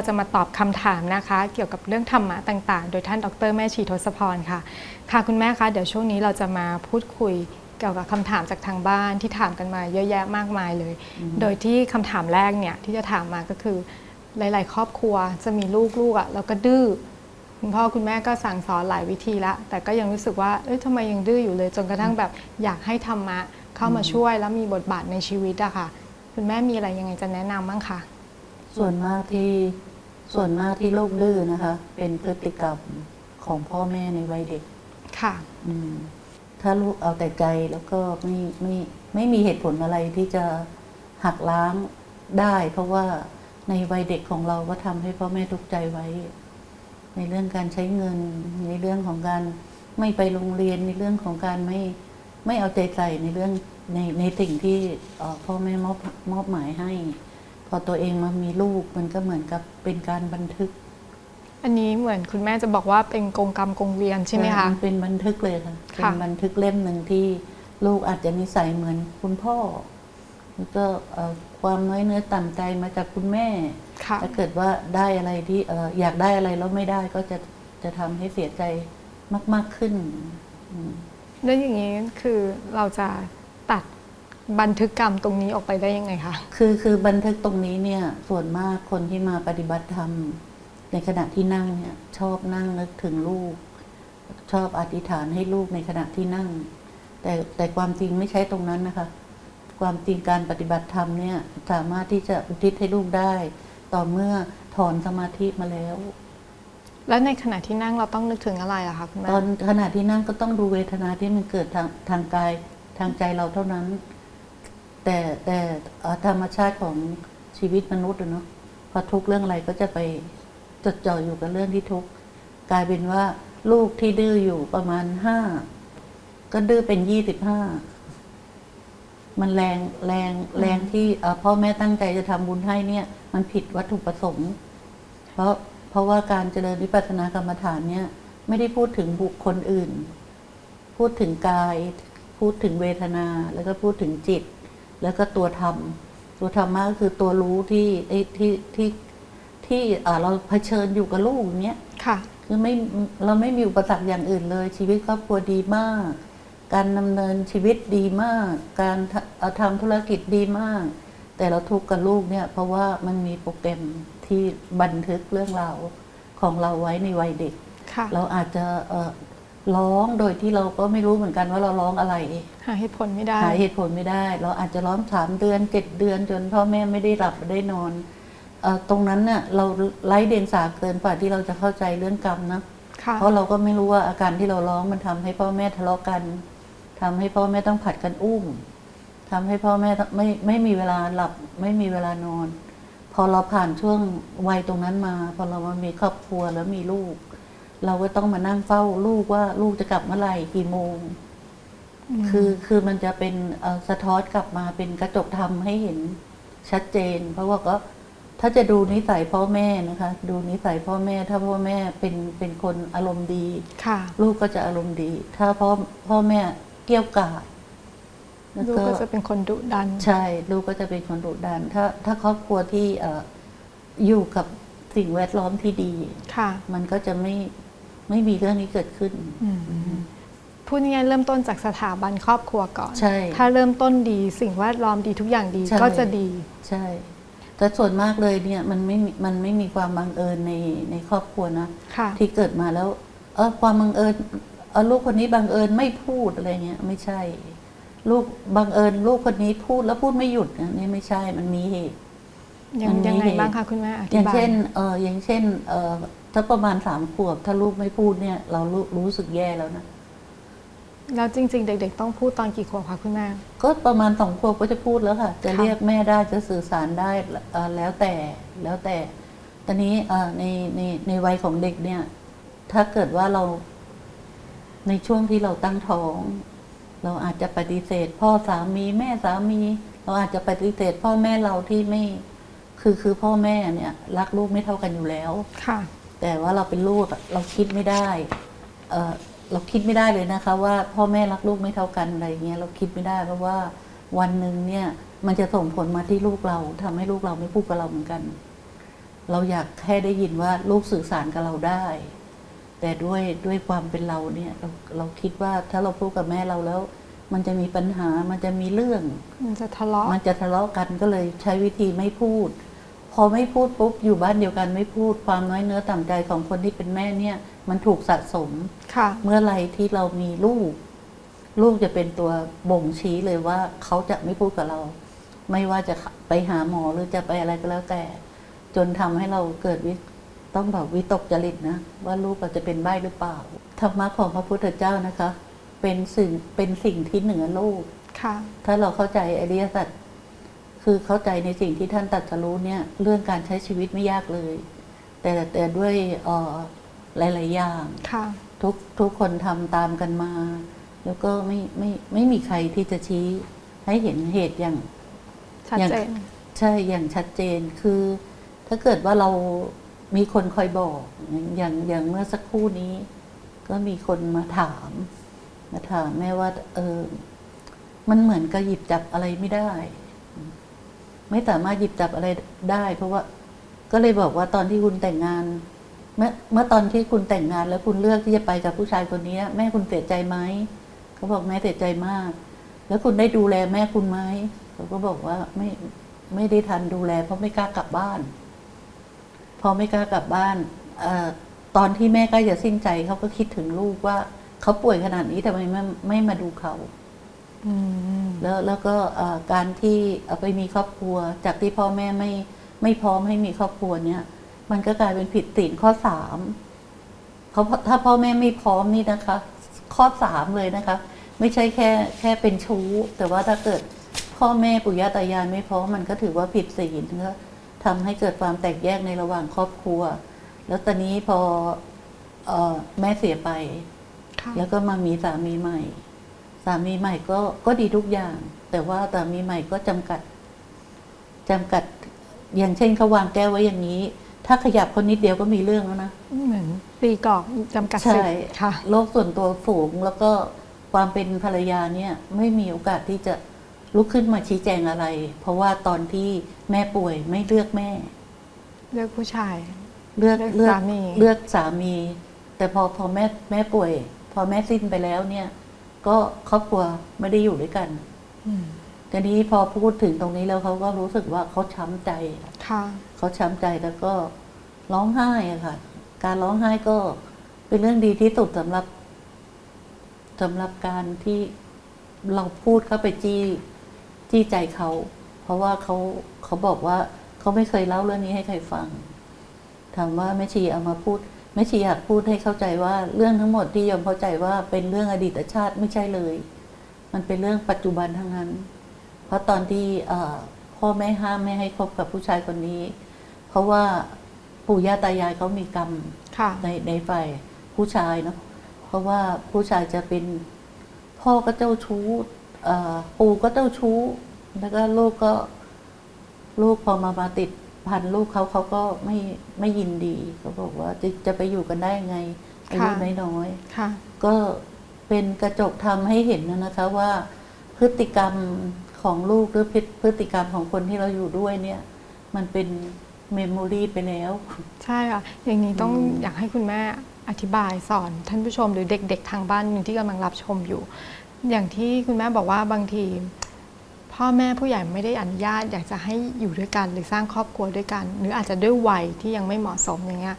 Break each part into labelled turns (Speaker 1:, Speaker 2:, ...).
Speaker 1: ช่วงนี้เราจะมาตอบคำถามนะคะ เกี่ยวกับเรื่องธรรมะต่างๆ โดยท่านดร แม่ชีทศพรค่ะ ค่ะคุณแม่คะเดี๋ยวช่วงนี้เราจะมาพูดคุยเกี่ยวกับคำถามจากทางบ้านที่ถามกันมาเยอะแยะมากมายเลย โดยที่คำถามแรกเนี่ยที่จะถามมาก็คือหลาย ๆ ครอบครัวจะมีลูกลูกอะแล้วก็ดื้อคุณพ่อคุณแม่ก็สั่งสอนหลายวิธีละ แต่ก็ยังรู้สึกว่าเอ้ยทำไมยังดื้ออยู่เลย จนกระทั่งแบบอยากให้ธรรมะเข้ามาช่วยแล้วมีบทบาทในชีวิตอะค่ะ คุณแม่มีอะไรยังไงจะแนะนำบ้างคะ
Speaker 2: ส่วนมากที่ ส่วนมากที่ลูกดื้อนะคะ เป็นพฤติกรรมของพ่อแม่ในวัยเด็ก
Speaker 1: ค่ะ
Speaker 2: อืม ถ้าลูกเอาแต่ใจแล้วก็ไม่ไม่ไม่มีเหตุผลอะไรที่จะหักล้างได้ เพราะว่าในวัยเด็กของเราก็ทำให้พ่อแม่ทุกข์ใจไว้ ในเรื่องการใช้เงิน ในเรื่องของการไม่ไปโรงเรียนในเรื่องของการไม่ไม่เอาใจใส่ในเรื่องในในสิ่งที่เอ่อพ่อแม่มอบมอบหมายให้ พอตัวเองมามีลูกมันก็เหมือนกับเป็นการบันทึก
Speaker 1: อันนี้เหมือนคุณแม่จะบอกว่าเป็นกงกรรมกงเวียนใช่ไหมคะ
Speaker 2: นเป็นบันทึกเลยค่ะเป็น
Speaker 1: ค่ะ
Speaker 2: บันทึกเล่มหนึ่งที่ลูกอาจจะนิสัยเหมือนคุณพ่อแล้วก็เอ่อความน้อยเนื้อต่ำใจมาจากคุณแม่
Speaker 1: ค่ะ
Speaker 2: ถ้าเกิดว่าได้อะไรที่เอ่ออยากได้อะไรแล้วไม่ได้ก็จะจะทำให้เสียใจมาก ๆขึ้นอืม
Speaker 1: แล้วอย่างนี้คือเราจะตัด บันทึกกรรมตรงนี้ออกไปได้ยังไงคะ
Speaker 2: คือคือบันทึกตรงนี้เนี่ยส่วนมากคนที่มาปฏิบัติธรรมในขณะที่นั่งเนี่ยชอบนั่งนึกถึงลูก ชอบอธิษฐานให้ลูกในขณะที่นั่ง แต่แต่ความจริงไม่ใช่ตรงนั้นนะคะ ความจริงการปฏิบัติธรรมเนี่ยสามารถที่จะอุทิศให้ลูกได้ ต่อเมื่อถอนสมาธิมาแล้ว
Speaker 1: แล้วในขณะที่นั่งเราต้องนึกถึงอะไรอะคะคุณแม่
Speaker 2: ตอนขณะที่นั่งก็ต้องดูเวทนาที่มันเกิดทางทางกายทางใจเราเท่านั้น แต่แต่ธรรมชาติของชีวิตมนุษย์อะเนาะพอทุกเรื่องอะไรก็จะไปจดจ่ออยู่กับเรื่องที่ทุกข์กลายเป็นว่าลูกที่ดื้ออยู่ประมาณห้าก็ดื้อเป็นยี่สิบห้ามันแรงแรงแรงที่พ่อแม่ตั้งใจจะทำบุญให้เนี่ย มันผิดวัตถุประสงค์ เพราะเพราะว่าการเจริญวิปัสสนากรรมฐานเนี่ย ไม่ได้พูดถึงบุคคลอื่น พูดถึงกาย พูดถึงเวทนาแล้วก็พูดถึงจิต แล้วก็ตัวธรรม ตัวธรรมะก็คือตัวรู้ที่ไอ้ที่ที่ที่เอ่อเราเผชิญอยู่กับลูกเนี้ย
Speaker 1: ค่ะ
Speaker 2: คือไม่เราไม่มีอุปสรรคอย่างอื่นเลย ชีวิตครอบครัวดีมาก การดำเนินชีวิตดีมาก การทำเอ่อทำธุรกิจดีมาก แต่เราทุกข์กับลูกเนี่ย เพราะว่ามันมีโปรแกรมที่บันทึกเรื่องราวของเราไว้ในวัยเด็ก
Speaker 1: ค่ะ
Speaker 2: เราอาจจะเอ่อ ร้องโดยที่เราก็ไม่รู้เหมือนกันว่าเราร้องอะไร
Speaker 1: หาเหตุผลไม่ได้
Speaker 2: หาเหตุผลไม่ได้ เราอาจจะร้องสามเดือนเจ็ดเดือนจนพ่อแม่ไม่ได้หลับไม่ได้นอนเออตรงนั้นเนี่ยเราไร้เดียงสาเกินกว่าที่เราจะเข้าใจเรื่องกรรมนะ
Speaker 1: ค่ะ
Speaker 2: เพราะเราก็ไม่รู้ว่าอาการที่เราร้องมันทำให้พ่อแม่ทะเลาะกันทำให้พ่อแม่ต้องผัดกันอุ้มทำให้พ่อแม่ต้องไม่ไม่มีเวลาหลับไม่มีเวลานอน พอเราผ่านช่วงวัยตรงนั้นมา พอเรามามีครอบครัวแล้วมีลูก เราก็ต้องมานั่งเฝ้าลูกว่าลูกจะกลับเมื่อไหร่กี่โมง คือคือมันจะเป็นเอ่อสะท้อนกลับมาเป็นกระจกธรรมให้เห็นชัดเจน เพราะว่าก็ถ้าจะดูนิสัยพ่อแม่นะคะ ดูนิสัยพ่อแม่ ถ้าพ่อแม่เป็นเป็นคนอารมณ์ดี
Speaker 1: ค่ะ
Speaker 2: ลูกก็จะอารมณ์ดี ถ้าพ่อพ่อแม่เกี้ยวกาดแล้ว
Speaker 1: ลูกก็จะเป็นคนดุดัน
Speaker 2: ใช่ ลูกก็จะเป็นคนดุดัน ถ้าถ้าครอบครัวที่เอ่ออยู่กับสิ่งแวดล้อมที่ดี
Speaker 1: ค่ะ
Speaker 2: มันก็จะไม่ ไม่มีเรื่องนี้เกิดขึ้น
Speaker 1: อืมพูดง่ายๆเริ่มต้นจากสถาบันครอบครัวก่อน
Speaker 2: ใช่
Speaker 1: ถ้าเริ่มต้นดีสิ่งแวดล้อมดีทุกอย่างดี
Speaker 2: ใช่
Speaker 1: ก็จะดี
Speaker 2: ใช่ แต่ส่วนมากเลยเนี่ยมันไม่มีมันไม่มีความบังเอิญในในครอบครัวนะ
Speaker 1: ค่ะ
Speaker 2: ที่เกิดมาแล้ว เออความบังเอิญเออลูกคนนี้บังเอิญไม่พูดอะไรเงี้ยไม่ใช่ ลูกบังเอิญลูกคนนี้พูดแล้วพูดไม่หยุดนะนี่ไม่ใช่มันมีเหตุ
Speaker 1: ยัง
Speaker 2: มันมี
Speaker 1: ยังไง
Speaker 2: เหตุ
Speaker 1: บ้างคะคุณแม่อ
Speaker 2: อ
Speaker 1: ธิ
Speaker 2: ย่าง
Speaker 1: บาย
Speaker 2: เช่นเอออย่างเช่นเออ ถ้าประมาณสามขวบ ถ้าลูกไม่พูดเนี่ย เรารู้รู้สึกแย่แล้วนะ
Speaker 1: แล้วจริง ๆ เด็ก ๆ ต้องพูดตอนกี่ขวบคะคุณแม่
Speaker 2: ก็ประมาณสองขวบก็จะพูดแล้วค่ะ จะ
Speaker 1: ค่ะ
Speaker 2: เรียกแม่ได้จะสื่อสารได้เอ่อแล้วแต่แล้วแต่ ตอนนี้เอ่อในในในวัยของเด็กเนี่ย ถ้าเกิดว่าเราในช่วงที่เราตั้งท้อง เราอาจจะปฏิเสธ พ่อสามีแม่สามี เราอาจจะปฏิเสธ พ่อแม่เราที่ไม่ คือคือพ่อแม่เนี่ย รักลูกไม่เท่ากันอยู่แล้ว
Speaker 1: ค่ะ
Speaker 2: แต่ว่าเราเป็นลูกอะเราคิดไม่ได้เออเราคิดไม่ได้เลยนะคะว่าพ่อแม่รักลูกไม่เท่ากันอะไรเงี้ยเราคิดไม่ได้ เพราะว่าวันหนึ่งเนี่ยมันจะส่งผลมาที่ลูกเราทำให้ลูกเราไม่พูดกับเราเหมือนกัน เราอยากแค่ได้ยินว่าลูกสื่อสารกับเราได้ แต่ด้วยด้วยความเป็นเราเนี่ยเราเราคิดว่าถ้าเราพูดกับแม่เราแล้ว มันจะมีปัญหามันจะมีเรื่อง
Speaker 1: มันจะทะเลาะ
Speaker 2: มันจะทะเลาะกันก็เลยใช้วิธีไม่พูด พอไม่พูดปุ๊บอยู่บ้านเดียวกันไม่พูดความน้อยเนื้อต่ำใจของคนที่เป็นแม่เนี่ย มันถูกสะสม
Speaker 1: ค่ะ
Speaker 2: เมื่อไหรที่เรามีลูก ลูกจะเป็นตัวบ่งชี้เลยว่าเขาจะไม่พูดกับเรา ไม่ว่าจะไปหาหมอหรือจะไปอะไรก็แล้วแต่ จนทำให้เราเกิดวิต้องแบบวิตกจริตนะ ว่าลูกเราจะเป็นใบ้หรือเปล่าธรรมะของพระพุทธเจ้านะคะ เป็นสิ่งเป็นสิ่งที่เหนือโลก
Speaker 1: ค่ะ
Speaker 2: ถ้าเราเข้าใจอริยสัจ คือเข้าใจในสิ่งที่ท่านตรัดสรู้เนี่ยเรื่องการใช้ชีวิตไม่ยากเลย แต่แต่ด้วยเอ่อหลาย ๆ อย่าง
Speaker 1: ค่ะ
Speaker 2: ทุกทุกคนทำตามกันมา แล้วก็ไม่ไม่ไม่มีใครที่จะชี้ให้เห็นเหตุอย่าง
Speaker 1: ชัด
Speaker 2: อย่าง
Speaker 1: เจน
Speaker 2: ใช่อย่างชัดเจนคือ ถ้าเกิดว่าเรามีคนคอยบอก อย่างอย่างเมื่อสักครู่นี้ ก็มีคนมาถาม มาถามแม่ว่า เออมันเหมือนกับหยิบจับอะไรไม่ได้ ไม่สามารถหยิบจับอะไรได้ เพราะว่าก็เลยบอกว่าตอนที่คุณแต่งงาน เมื่อเมื่อตอนที่คุณแต่งงาน แล้วคุณเลือกที่จะไปกับผู้ชายคนนี้ แม่คุณเสียใจไหมเขาบอกแม่เสียใจมาก แล้วคุณได้ดูแลแม่คุณไหมเขาก็บอกว่าไม่ไม่ได้ทันดูแล เพราะไม่กล้ากลับบ้าน พอไม่กล้ากลับบ้านอตอนที่แม่ใกล้จะสิ้นใจเขาก็คิดถึงลูกว่าเขาป่วยขนาดนี้ทำไมไม่ไม่มาดูเขา แล้วแล้วก็เอ่อการที่เอาไปมีครอบครัว จากที่พ่อแม่ไม่ไม่พร้อมให้มีครอบครัวเนี่ย มันก็กลายเป็นผิดศีลข้อสามเขาถ้าพ่อแม่ไม่พร้อมนี่นะคะ ข้อสามเลยนะคะ ไม่ใช่แค่แค่เป็นชู้ แต่ว่าถ้าเกิดพ่อแม่ปู่ย่าตายายไม่พร้อมมันก็ถือว่าผิดศีลก็ทำให้เกิดความแตกแยกในระหว่างครอบครัว แล้วตอนนี้พอเออแม่เสียไป
Speaker 1: ค่ะ
Speaker 2: แล้วก็มามีสามีใหม่สามีใหม่ก็ก็ดีทุกอย่าง แต่ว่าสามีใหม่ก็จำกัดจำกัด อย่างเช่นเขาวางแก้วไว้อย่างนี้ ถ้าขยับคนนิดเดียวก็มีเรื่องแล้วนะ
Speaker 1: เหมือนตีกรอกจำกัด
Speaker 2: ใช่
Speaker 1: สิทธิ์ค่ะ
Speaker 2: โลกส่วนตัวสูงแล้วก็ความเป็นภรรยาเนี่ยไม่มีโอกาสที่จะลุกขึ้นมาชี้แจงอะไร เพราะว่าตอนที่แม่ป่วยไม่เลือกแม่
Speaker 1: เลือกผู้ชาย
Speaker 2: เลือก
Speaker 1: เลื
Speaker 2: เลื
Speaker 1: อก
Speaker 2: อก
Speaker 1: สามี
Speaker 2: เลือกสามี แต่พอพอแม่แม่ป่วย พอแม่สิ้นไปแล้วเนี่ย ก็ครอบครัวไม่ได้อยู่ด้วยกัน
Speaker 1: อืม
Speaker 2: ทีนี้พอพูดถึงตรงนี้แล้วเขาก็รู้สึกว่าเขาช้ำใจ
Speaker 1: ค่ะ
Speaker 2: เขาช้ำใจแล้วก็ร้องไห้อะค่ะ การร้องไห้ก็เป็นเรื่องดีที่สุดสำหรับสำหรับการที่เราพูดเข้าไปจี้จี้ใจเขา เพราะว่าเขาเขาบอกว่าเขาไม่เคยเล่าเรื่องนี้ให้ใครฟังถามว่าแม่ชีเอามาพูด แม่ชีอยากพูดให้เข้าใจว่าเรื่องทั้งหมดที่ยอมเข้าใจว่าเป็นเรื่องอดีตชาติไม่ใช่เลย มันเป็นเรื่องปัจจุบันทั้งนั้น เพราะตอนที่เอ่อพ่อแม่ห้ามไม่ให้คบกับผู้ชายคนนี้ เพราะว่าปู่ย่าตายายเขามีกรรม
Speaker 1: ค่ะ
Speaker 2: ในในฝ่ายผู้ชายเนาะเพราะว่าผู้ชายจะเป็นพ่อก็เจ้าชู้เอ่อปู่ก็เจ้าชู้ แล้วก็ลูกก็ลูกพอมามาติด พันลูกเขาเขาก็ไม่ไม่ยินดีเขาบอกว่าจะจะไปอยู่กันได้ยังไงอายุ
Speaker 1: ค่ะ
Speaker 2: น้อย
Speaker 1: ค่ะ
Speaker 2: ๆก็เป็นกระจกทำให้เห็นนะนะคะว่าพฤติกรรมของลูกหรือพฤพฤติกรรมของคนที่เราอยู่ด้วยเนี่ย มันเป็นเมมโมรีไปแล้ว
Speaker 1: ใช่ค่ะ อย่างนี้ต้อง
Speaker 2: อืม
Speaker 1: อยากให้คุณแม่อธิบายสอนท่านผู้ชมหรือเด็ก ๆ ทางบ้านหนึ่งที่กำลังรับชมอยู่ อย่างที่คุณแม่บอกว่าบางที พ่อแม่ผู้ใหญ่ไม่ได้อนุญาตอยากจะให้อยู่ด้วยกัน หรือสร้างครอบครัวด้วยกัน หรืออาจจะด้วยวัยที่ยังไม่เหมาะสมอย่างเงี้ย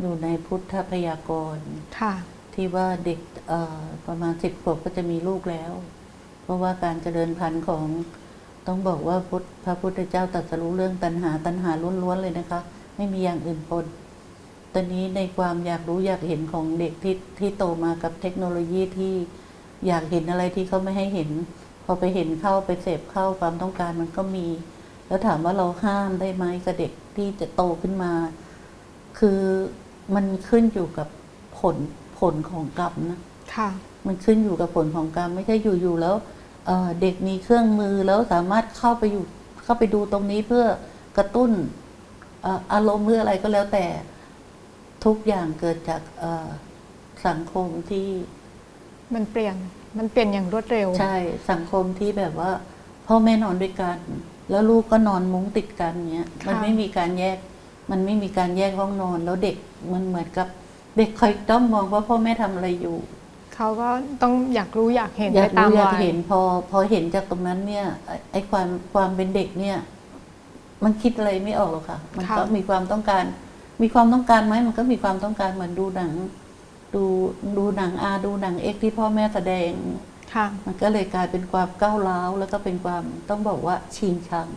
Speaker 2: อยู่ในพุทธพยากรณ์
Speaker 1: ค่ะ
Speaker 2: ที่ว่าเด็กเอ่อประมาณสิบขวบก็จะมีลูกแล้ว เพราะว่าการเจริญพันธุ์ของต้องบอกว่าพุทธพระพุทธเจ้าตรัสรู้เรื่องตัณหาตัณหาล้วนๆเลยนะคะ ไม่มีอย่างอื่นปนตอนนี้ในความอยากรู้อยากเห็นของเด็กที่ที่โตมากับเทคโนโลยีที่อยากเห็นอะไรที่เขาไม่ให้เห็น พอไปเห็นเข้าไปเสพเข้าความต้องการมันก็มี แล้วถามว่าเราห้ามได้ไหมกับเด็กที่จะโตขึ้นมา คือมันขึ้นอยู่กับผลผลของกรรมนะ
Speaker 1: ค่ะ
Speaker 2: มันขึ้นอยู่กับผลของกรรมไม่ใช่อยู่ๆแล้วเอ่อเด็กมีเครื่องมือแล้วสามารถเข้าไปอยู่เข้าไปดูตรงนี้เพื่อกระตุ้นเอ่ออารมณ์หรืออะไรก็แล้วแต่ทุกอย่างเกิดจากเอ่อสังคมที่
Speaker 1: มันเปลี่ยน มันเปลี่ยนอย่างรวดเร็ว
Speaker 2: ใช่สังคมที่แบบว่า พ่อแม่นอนด้วยกัน แล้วลูกก็นอนมุ้งติดกันเงี้ย
Speaker 1: ค่ะ
Speaker 2: มันไม่มีการแยก มันไม่มีการแยกห้องนอน แล้วเด็กมันเหมือนกับเด็กคอยต้องมองว่าพ่อแม่ทำอะไรอยู่
Speaker 1: เขาก็ต้องอยากรู้อยากเห็น
Speaker 2: อยาก
Speaker 1: ไปตาม
Speaker 2: รู้อยาก
Speaker 1: วัย
Speaker 2: เห็นพอ พอเห็นจากตรงนั้นเนี่ยไอ้ไอ้ความความเป็นเด็กเนี่ย มันคิดอะไรไม่ออกหรอกค่ะ มันก็มีความต้องการ มีความต้องการไหมมันก็มีความต้องการเหมือนดูหนัง ดูดูหนังอาดูหนังเอ็กซ์ที่พ่อแม่แสดง
Speaker 1: ค่ะ
Speaker 2: มันก็เลยกลายเป็นความก้าวร้าว แล้วก็เป็นความต้องบอกว่าชิงชัง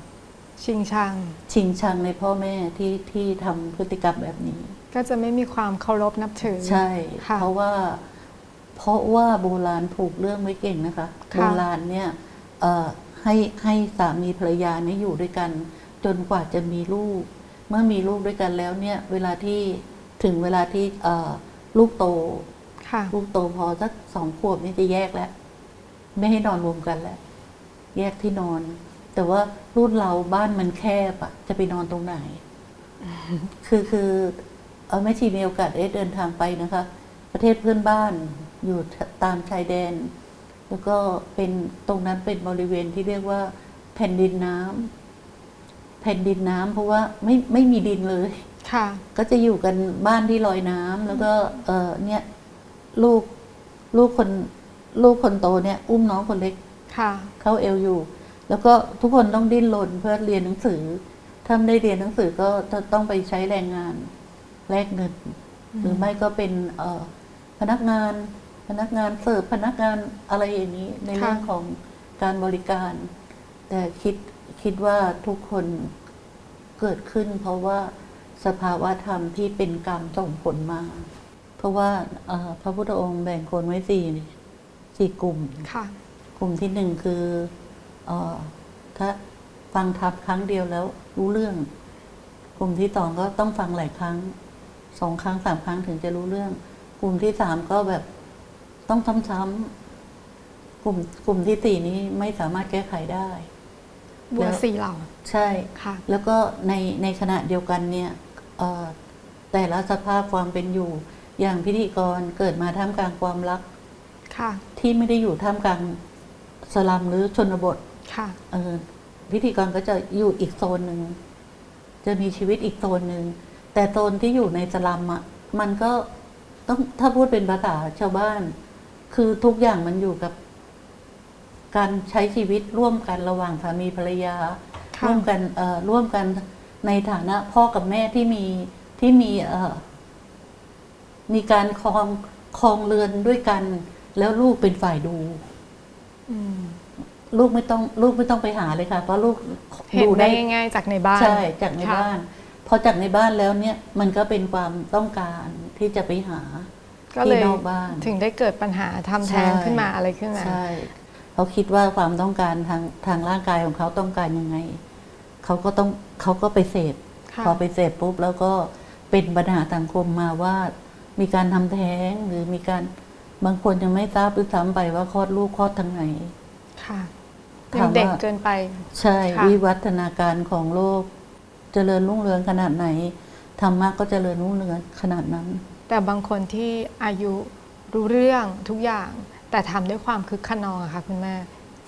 Speaker 1: ชิงชัง
Speaker 2: ชิงชังในพ่อแม่ที่ที่ทำพฤติกรรมแบบนี้
Speaker 1: ก็จะไม่มีความเคารพนับถือ
Speaker 2: ใช่
Speaker 1: ค่ะ
Speaker 2: เพราะว่า เพราะว่าโบราณผูกเรื่องไว้เก่งนะคะ
Speaker 1: ค่ะ
Speaker 2: โบราณเนี่ยเอ่อให้ให้สามีภรรยาเนี่ยอยู่ด้วยกัน จนกว่าจะมีลูก เมื่อมีลูกด้วยกันแล้วเนี่ย เวลาที่ถึงเวลาที่เอ่อ ลูกโต
Speaker 1: ค่ะ
Speaker 2: ลูกโตพอสักสองขวบนี่จะแยกแล้ว ไม่ให้นอนรวมกันแล้ว แยกที่นอน แต่ว่ารุ่นเราบ้านมันแคบอะจะไปนอนตรงไหน คือคือเออแม่ชีมีโอกาสได้เดินทางไปนะคะ ประเทศเพื่อนบ้านอยู่ตามชายแดน แล้วก็เป็นตรงนั้นเป็นบริเวณที่เรียกว่า แผ่นดินน้ำแผ่นดินน้ำเพราะว่าไม่ไม่มีดินเลย
Speaker 1: ค่ะ
Speaker 2: ก็จะอยู่กันบ้านที่ลอยน้ำแล้วก็เออเนี่ยลูกลูกคนลูกคนโตเนี่ย อุ้มน้องคนเล็ก
Speaker 1: ค่ะ
Speaker 2: เข้าเอวอยู่ แล้วก็ทุกคนต้องดิ้นรนเพื่อเรียนหนังสือถ้าไม่ได้เรียนหนังสือก็จะต้องไปใช้แรงงานแลกเงิน หรือไม่ก็เป็นเอ่อพนักงานพนักงานเสิร์ฟพนักงานอะไรอย่างนี้ ในเรื่องของการบริการ แต่คิดคิดว่าทุกคนเกิดขึ้นเพราะว่า สภาวะธรรมที่เป็นกรรมส่งผลมา เพราะว่าเอ่อพระพุทธองค์แบ่งคนไว้สี่สี่กลุ่ม
Speaker 1: ค่ะ
Speaker 2: กลุ่มที่หนึ่งคือเออถ้าฟังทับครั้งเดียวแล้วรู้เรื่อง กลุ่มที่สองก็ต้องฟังหลายครั้งสองครั้งสามครั้งถึงจะรู้เรื่อง กลุ่มที่สามก็แบบต้องซ้ำๆกลุ่มกลุ่มที่สี่นี้ไม่สามารถแก้ไขได้
Speaker 1: บัวสีเหล่า
Speaker 2: ใช่
Speaker 1: ค่ะ
Speaker 2: แล้วก็ในในขณะเดียวกันเนี่ยเอ่อ แต่ละสภาพความเป็นอยู่ อย่างพิธีกรเกิดมาท่ามกลางความรัก
Speaker 1: ค่ะ
Speaker 2: ที่ไม่ได้อยู่ท่ามกลางสลัมหรือชนบท
Speaker 1: ค่ะ
Speaker 2: เออพิธีกรก็จะอยู่อีกโซนหนึ่งจะมีชีวิตอีกโซนหนึ่งแต่โซนที่อยู่ในสลัมอะมันก็ต้องถ้าพูดเป็นภาษาชาวบ้าน คือทุกอย่างมันอยู่กับ การใช้ชีวิตร่วมกันระหว่างสามีภรรยา
Speaker 1: ค่ะ
Speaker 2: ร่วมกันเอ่อร่วมกัน ในฐานะพ่อกับแม่ที่มีที่มีเอ่อมีการครองครองเรือนด้วยกัน แล้วลูกเป็นฝ่ายดู
Speaker 1: อืม
Speaker 2: ลูกไม่ต้องลูกไม่ต้องไปหาเลยค่ะ เพราะลูก
Speaker 1: เห็น
Speaker 2: ดู
Speaker 1: ได้
Speaker 2: ได้
Speaker 1: ง่ายๆจากในบ้าน
Speaker 2: ใช่จากใน
Speaker 1: ค่ะ
Speaker 2: บ้านพอจากในบ้านแล้วเนี่ยมันก็เป็นความต้องการที่จะไปหา
Speaker 1: ก็เลย
Speaker 2: ที่นอกบ้าน
Speaker 1: ถึงได้เกิดปัญหาทำแท้ง
Speaker 2: ใช่
Speaker 1: ขึ้นมาอะไรขึ้นมา
Speaker 2: ใช่เขาคิดว่าความต้องการทางทางร่างกายของเขาต้องการยังไง เขาก็ต้องเขาก็ไปเสพ
Speaker 1: ค่ะ
Speaker 2: พอไปเสพปุ๊บแล้วก็เป็นปัญหาสังคมมาว่ามีการทำแท้งหรือมีการบางคนยังไม่ทราบด้วยซ้ำไปว่าคลอดลูกคลอดทางไหน
Speaker 1: ค่ะ
Speaker 2: ถา
Speaker 1: ยั
Speaker 2: ม
Speaker 1: ง
Speaker 2: ว่า
Speaker 1: เด็กเกินไป
Speaker 2: ใช่
Speaker 1: ค่ะ
Speaker 2: วิวัฒนาการของโลก เจริญรุ่งเรืองขนาดไหนธรรมะก็เจริญรุ่งเรืองขนาดนั้น
Speaker 1: แต่บางคนที่อายุรู้เรื่องทุกอย่าง แต่ทำด้วยความคึกขนองอะค่ะคุณแม่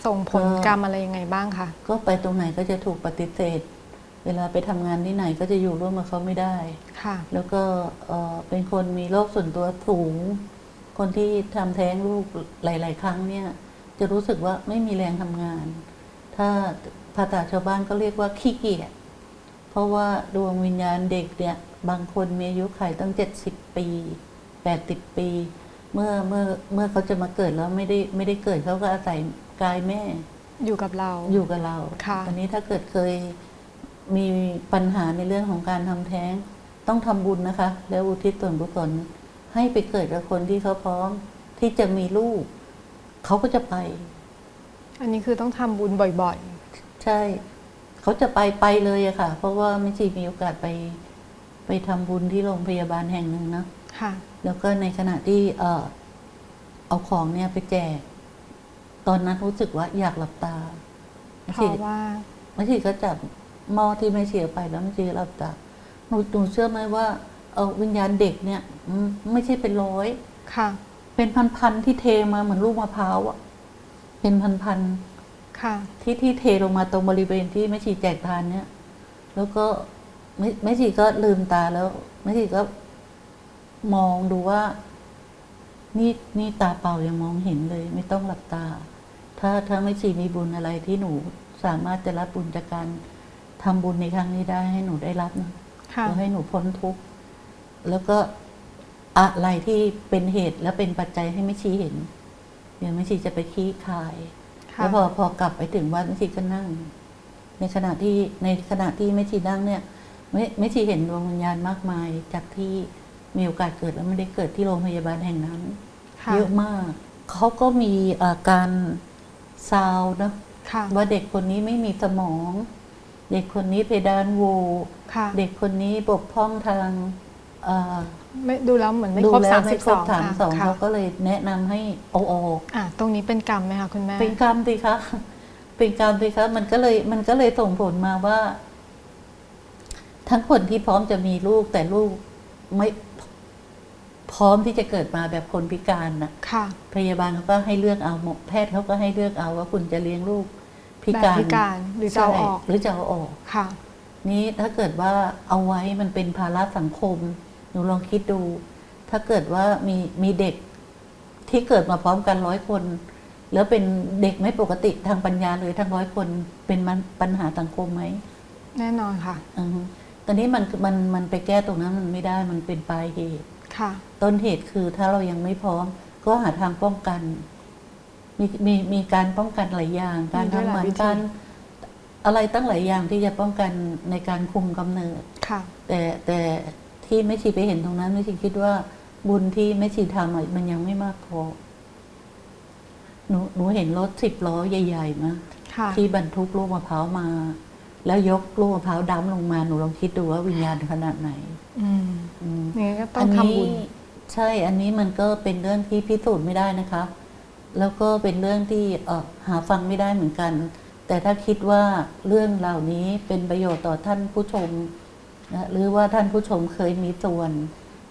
Speaker 1: ส่งผล
Speaker 2: ก็
Speaker 1: กรรมอะไรยังไงบ้างคะ
Speaker 2: ก็ไปตรงไหนก็จะถูกปฏิเสธ เวลาไปทำงานที่ไหนก็จะอยู่ร่วมกับเขาไม่ได้
Speaker 1: ค่ะ
Speaker 2: แล้วก็เอ่อเป็นคนมีโรคส่วนตัวสูง คนที่ทำแท้งลูกหลาย ๆ ครั้งเนี่ย จะรู้สึกว่าไม่มีแรงทำงาน ถ้าภาษาชาวบ้านก็เรียกว่าขี้เกียจเพราะว่าดวงวิญญาณเด็กเนี่ย บางคนมีอายุขัยตั้งเจ็ดสิบปีแปดสิบปี เมื่อเมื่อเมื่อเขาจะมาเกิดแล้วไม่ได้ไม่ได้เกิดเขาก็อาศัย กายแม่
Speaker 1: อยู่กับเรา
Speaker 2: อยู่กับเรา
Speaker 1: ค่ะ
Speaker 2: อันนี้ถ้าเกิดเคยมีปัญหาในเรื่องของการทำแท้ง ต้องทำบุญนะคะ แล้วอุทิศส่วนกุศลให้ไปเกิดกับคนที่เขาพร้อม ที่จะมีลูก เขาก็จะไป
Speaker 1: อันนี้คือต้องทำบุญบ่อย
Speaker 2: ใช่ เขาจะไปไปเลยอะค่ะ เพราะว่าไม่ชีมีโอกาสไป ไปทำบุญที่โรงพยาบาลแห่งหนึ่งนะ
Speaker 1: ๆค่ะ
Speaker 2: แล้วก็ในขณะที่เออเอาของเนี่ยไปแจก ตอนนั้นรู้สึกว่าอยากหลับตา
Speaker 1: เพราะว่า
Speaker 2: แม่ชีก็จับหม้อที่แม่ชีเอาไปแล้วแม่ชีก็หลับตาหนูหนูเชื่อไหมว่าเออวิญญาณเด็กเนี่ยอืมไม่ใช่เป็นร้อย
Speaker 1: ค่ะ
Speaker 2: เป็นพันๆที่เทมาเหมือนลูกมะพร้าวอะเป็นพัน
Speaker 1: ค่ะ
Speaker 2: ๆที่ที่เทลงมาตรงบริเวณที่แม่ชีแจกทานเนี่ย แล้วก็ไม่ไม่ชีก็ลืมตาแล้ว ไม่ชีก็มองดูว่า นี่นี่ตาเปล่ายังมองเห็นเลย ไม่ต้องหลับตา ถ้าถ้าไม่ชีมีบุญอะไรที่หนูสามารถจะรับบุญจากการทำบุญในครั้งนี้ได้ให้หนูได้รับนะ
Speaker 1: ค่ะ
Speaker 2: แล้วให้หนูพ้นทุกข์แล้วก็อะไรที่เป็นเหตุและเป็นปัจจัยให้ไม่ชี้เห็นเดี๋ยวไม่ชีจะไปขี้คาย
Speaker 1: ค่ะ
Speaker 2: แล้วพอพอกลับไปถึงวัดแม่ชีก็นั่ง ในขณะที่ในขณะที่แม่ชีนั่งเนี่ยไม่ไม่ชีเห็นดวงวิญญาณมากมาย จากที่มีโอกาสเกิดแล้วไม่ได้เกิดที่โรงพยาบาลแห่งนั้น
Speaker 1: ค่ะ
Speaker 2: เยอะมาก เขาก็มีอาการ ซาวน์นะ
Speaker 1: ค่ะ
Speaker 2: ว่าเด็กคนนี้ไม่มีสมอง เด็กคนนี้เพดานโหว
Speaker 1: ค่ะ
Speaker 2: เด็กคนนี้บกพร่องทางเอ่อ
Speaker 1: ไม่ดูแล้วเหมือนไม่
Speaker 2: ดู
Speaker 1: ครบ
Speaker 2: แล้
Speaker 1: สาวม
Speaker 2: ไม่
Speaker 1: สิบ
Speaker 2: คร
Speaker 1: ส
Speaker 2: บ
Speaker 1: อง
Speaker 2: สามสอง
Speaker 1: ค่ะ
Speaker 2: เขาก็เลยแนะนำให้เอาออก
Speaker 1: อะตรงนี้เป็นกรรมไหมคะคุณแม่
Speaker 2: เป็นกรรมสิคะเป็นกรรมสิคะมันก็เลยมันก็เลยส่งผลมาว่า ทั้งคนที่พร้อมจะมีลูกแต่ลูกไม่ พร้อมที่จะเกิดมาแบบคนพิการนะ
Speaker 1: ค่ะ
Speaker 2: พยาบาลเขาก็ให้เลือกเอาหมอแพทย์เขาก็ให้เลือกเอาว่าคุณจะเลี้ยงลูกพิ
Speaker 1: แบบ
Speaker 2: การ
Speaker 1: พิการหรือจะเอาออก
Speaker 2: ใช่หรือจะเอาออก
Speaker 1: ค่ะ
Speaker 2: นี้ถ้าเกิดว่าเอาไว้มันเป็นภาระสังคมหนูลองคิดดู ถ้าเกิดว่ามีมีเด็กที่เกิดมาพร้อมกันร้อยคน แล้วเป็นเด็กไม่ปกติทางปัญญาเลยทั้งร้อยคนเป็นมันปัญหาสังคมไหม
Speaker 1: แน่นอนค่ะ
Speaker 2: อือฮึตอนนี้มันมันมันไปแก้ตรงนั้นมันไม่ได้มันเป็นปลายเหตุ
Speaker 1: ค่ะ
Speaker 2: ต้นเหตุคือถ้าเรายังไม่พร้อม ก็หาทางป้องกัน มีมีมีการป้องกันหลายอย่าง การ
Speaker 1: มีด้วย
Speaker 2: ทำห
Speaker 1: หลาย
Speaker 2: มัน
Speaker 1: วิธี
Speaker 2: การอะไรตั้งหลายอย่างที่จะป้องกันในการคุมกำเนิด
Speaker 1: ค่ะ
Speaker 2: แต่แต่ที่แม่ชีไปเห็นตรงนั้นแม่ชีคิดว่าบุญที่แม่ชีทำอะมันยังไม่มากพอหนูหนูเห็นรถสิบล้อใหญ่ๆนะ
Speaker 1: ค่ะ
Speaker 2: ที่บรรทุกลูกมะพร้าวมา แล้วยกลูกมะพร้าวดำลงมาหนูลองคิดดูว่าวิญญาณขนาดไหน
Speaker 1: อืม
Speaker 2: อืม
Speaker 1: นี่ก็ต้องทำบุญ
Speaker 2: ใช่ อันนี้มันก็เป็นเรื่องที่พิสูจน์ไม่ได้นะคะ แล้วก็เป็นเรื่องที่เออหาฟังไม่ได้เหมือนกัน แต่ถ้าคิดว่าเรื่องเหล่านี้เป็นประโยชน์ต่อท่านผู้ชมนะหรือว่าท่านผู้ชมเคยมีส่วน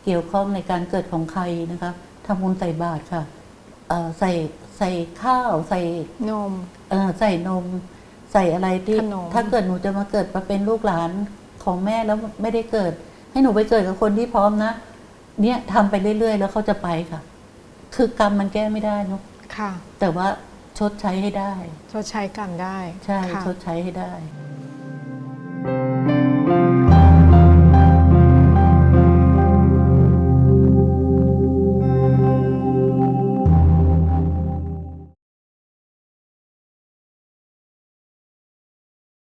Speaker 2: เกี่ยวข้องในการเกิดของใครนะคะทำบุญใส่บาตรค่ะเอ่อใส่ใส่ข้าวใส่
Speaker 1: นม
Speaker 2: เออใส่นม ใส่อะไรที่
Speaker 1: ขนม
Speaker 2: ถ้าเกิดหนูจะมาเกิดมาเป็นลูกหลานของแม่แล้วไม่ได้เกิด ให้หนูไปเกิดกับคนที่พร้อมนะ เนี่ยทำไปเรื่อยๆ แล้วเขาจะไปค่ะ คือกรรมมันแก้ไม่ได้เนอะ
Speaker 1: ค่ะ
Speaker 2: แต่ว่าชดใช้ให้ได้
Speaker 1: ชดใช้กรรมได้
Speaker 2: ใช่
Speaker 1: ค่ะ
Speaker 2: ชดใช้ให้ได้
Speaker 1: ค